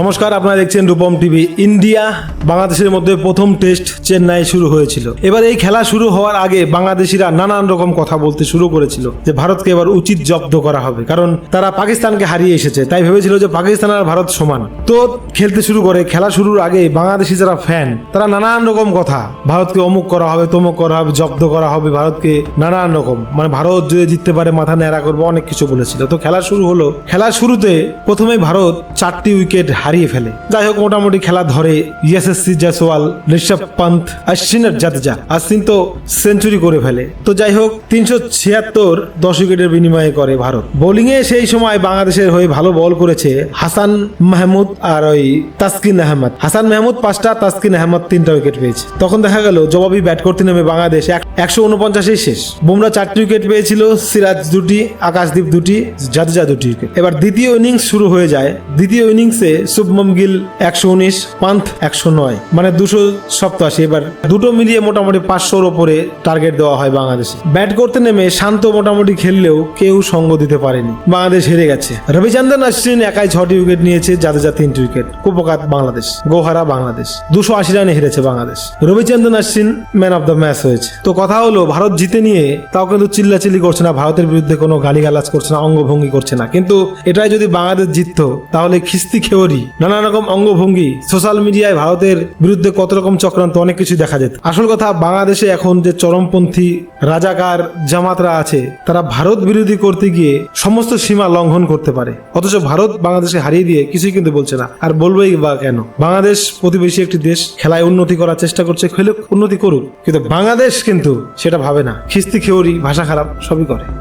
নমস্কার, আপনারা দেখছেন রূপম টিভি ইন্ডিয়া। বাংলাদেশের মধ্যে প্রথম টেস্ট চেন্নাই শুরু হয়েছিল। এবার এই খেলা শুরু হওয়ার আগে বাংলাদেশিরা নানান রকম কথা বলতে শুরু করেছিল যে ভারতকে এবার উচিত জব্দ করা হবে। কারণ তারা পাকিস্তানকে হারিয়ে এসেছে, তাই ভেবেছিল যে পাকিস্তান আর ভারত সমান। তো খেলতে শুরু করে, খেলা শুরুর আগে বাংলাদেশি যারা ফ্যান তারা নানান রকম কথা, ভারতকে অমুক করা হবে, তমুক করা হবে, জব্দ করা হবে, ভারতকে নানান রকম। মানে ভারত যদি জিততে পারে, মাথা ন্যাড়া করবে, অনেক কিছু বলেছিল। তো খেলা শুরু হলো, খেলা শুরুতে প্রথমে ভারত চারটি উইকেট হারিয়ে ফেলে। যাই হোক, মোটামুটি খেলা ধরে। ইয়াসএসসি জয়সওয়াল ঋষভ পন্থ অশ্বিন আর জাদেজা। অশ্বিন তো সেঞ্চুরি করে ফেলে। তো যাই হোক, তিনশো ছিয়াত্তর দশ উইকেটের বিনিময়ে করে ভারত। বোলিং এ সেই সময় বাংলাদেশের হয়ে ভালো বল করেছে হাসান মাহমুদ আর ওই তাসকিন আহমদ। হাসান মাহমুদ পাঁচটা, তাসকিন আহমদ তিনটা উইকেট পেয়েছে। তখন দেখা গেল জবাবি ব্যাট করতে নেমে বাংলাদেশ একশো উনপঞ্চাশেই শেষ। বুমরা চারটি উইকেট পেয়েছিল, সিরাজ দুটি, আকাশদীপ দুটি, জাদেজা দুটি উইকেট। এবার দ্বিতীয় ইনিংস শুরু হয়ে যায়। দ্বিতীয় ইনিংসে শুভমন গিল একশো উনিশ, পান্থ একশো নয়। মানে দুশো সপ্তাশি। এবার দুটো মিলিয়ে মোটামুটি পাঁচশোর ওপরে টার্গেট দেওয়া হয় বাংলাদেশে। ব্যাট করতে নেমে শান্ত মোটামুটি খেললেও কেউ সঙ্গ দিতে পারেনি। বাংলাদেশ হেরে গেছে। রবিচন্দ্রন অশ্বিন একাই ছটি উইকেট নিয়েছে যাতে যা তিনটি উইকেট কুপকাত বাংলাদেশ, গোহারা বাংলাদেশ। দুশো আশি রানে হেরেছে Bangladesh. Ravichandran Ashwin man of the match হয়েছে। তো কথা হলো, ভারত জিতে নিয়ে তাও কিন্তু চিল্লাচিল্লি করছে না। ভারতের বিরুদ্ধে কোনো গালিগালাজ করছে না, অঙ্গভঙ্গি করছে না। কিন্তু এটাই যদি বাংলাদেশ জিততো, তাহলে খিস্তি খেওরি নানা রকম অঙ্গভঙ্গি সোশ্যাল মিডিয়ায় ভারতের বিরুদ্ধে কত রকম চক্রান্ত, অনেক কিছু দেখা যেত। আসল কথা, বাংলাদেশে এখন যে চরমপন্থী রাজাকার জামাতরা আছে, তারা ভারত বিরোধী করতে গিয়ে সমস্ত সীমা লঙ্ঘন করতে পারে। অথচ ভারত বাংলাদেশকে হারিয়ে দিয়ে কিছুই কিন্তু বলছে না। আর বলবেই বা কেন? বাংলাদেশ প্রতিবেশী একটি দেশ, খেলায় উন্নতি করার চেষ্টা করছে খেলে উন্নতি করুক। কিন্তু বাংলাদেশ কিন্তু সেটা ভাবে না। খিস্তি খেওরি ভাষা খারাপ, সবই করে।